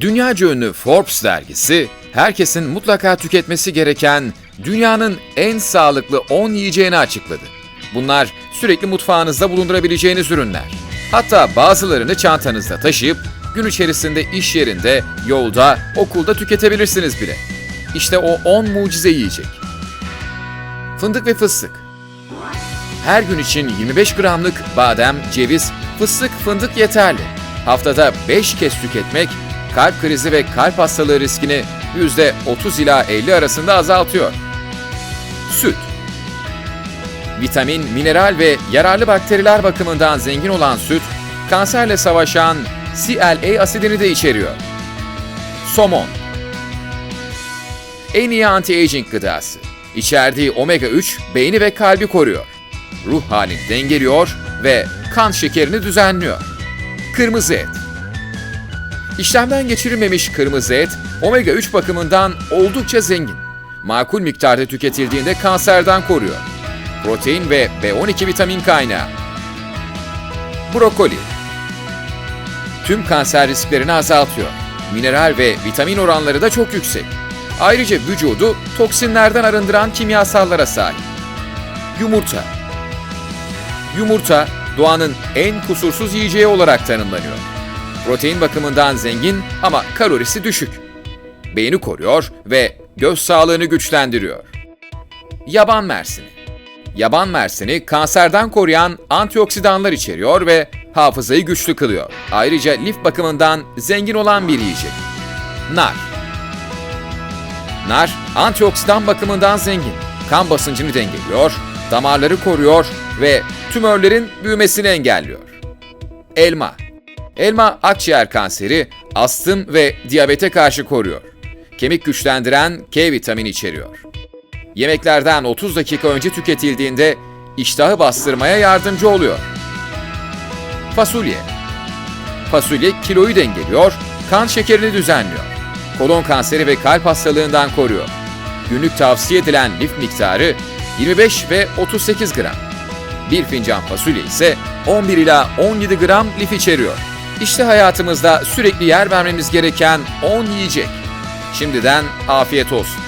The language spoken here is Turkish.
Dünyaca ünlü Forbes dergisi, herkesin mutlaka tüketmesi gereken dünyanın en sağlıklı 10 yiyeceğini açıkladı. Bunlar sürekli mutfağınızda bulundurabileceğiniz ürünler. Hatta bazılarını çantanızda taşıyıp gün içerisinde iş yerinde, yolda, okulda tüketebilirsiniz bile. İşte o 10 mucize yiyecek. Fındık ve fıstık. Her gün için 25 gramlık badem, ceviz, fıstık, fındık yeterli. Haftada 5 kez tüketmek kalp krizi ve kalp hastalığı riskini %30 ila 50 arasında azaltıyor. Süt. Vitamin, mineral ve yararlı bakteriler bakımından zengin olan süt, kanserle savaşan CLA asidini de içeriyor. Somon. En iyi anti-aging gıdası. İçerdiği omega 3 beyni ve kalbi koruyor. Ruh halini dengeliyor ve kan şekerini düzenliyor. Kırmızı et. İşlemden geçirilmemiş kırmızı et, omega 3 bakımından oldukça zengin. Makul miktarda tüketildiğinde kanserden koruyor. Protein ve B12 vitamin kaynağı. Brokoli. Tüm kanser risklerini azaltıyor. Mineral ve vitamin oranları da çok yüksek. Ayrıca vücudu toksinlerden arındıran kimyasallara sahip. Yumurta. Yumurta, doğanın en kusursuz yiyeceği olarak tanımlanıyor. Protein bakımından zengin ama kalorisi düşük. Beyni koruyor ve göz sağlığını güçlendiriyor. Yaban mersini. Yaban mersini kanserden koruyan antioksidanlar içeriyor ve hafızayı güçlü kılıyor. Ayrıca lif bakımından zengin olan bir yiyecek. Nar. Nar, antioksidan bakımından zengin. Kan basıncını dengeliyor, damarları koruyor ve tümörlerin büyümesini engelliyor. Elma. Elma akciğer kanseri, astım ve diyabete karşı koruyor. Kemik güçlendiren K vitamini içeriyor. Yemeklerden 30 dakika önce tüketildiğinde iştahı bastırmaya yardımcı oluyor. Fasulye. Fasulye kiloyu dengeliyor, kan şekerini düzenliyor. Kolon kanseri ve kalp hastalığından koruyor. Günlük tavsiye edilen lif miktarı 25 ve 38 gram. Bir fincan fasulye ise 11 ila 17 gram lif içeriyor. İşte hayatımızda sürekli yer vermemiz gereken 10 yiyecek. Şimdiden afiyet olsun.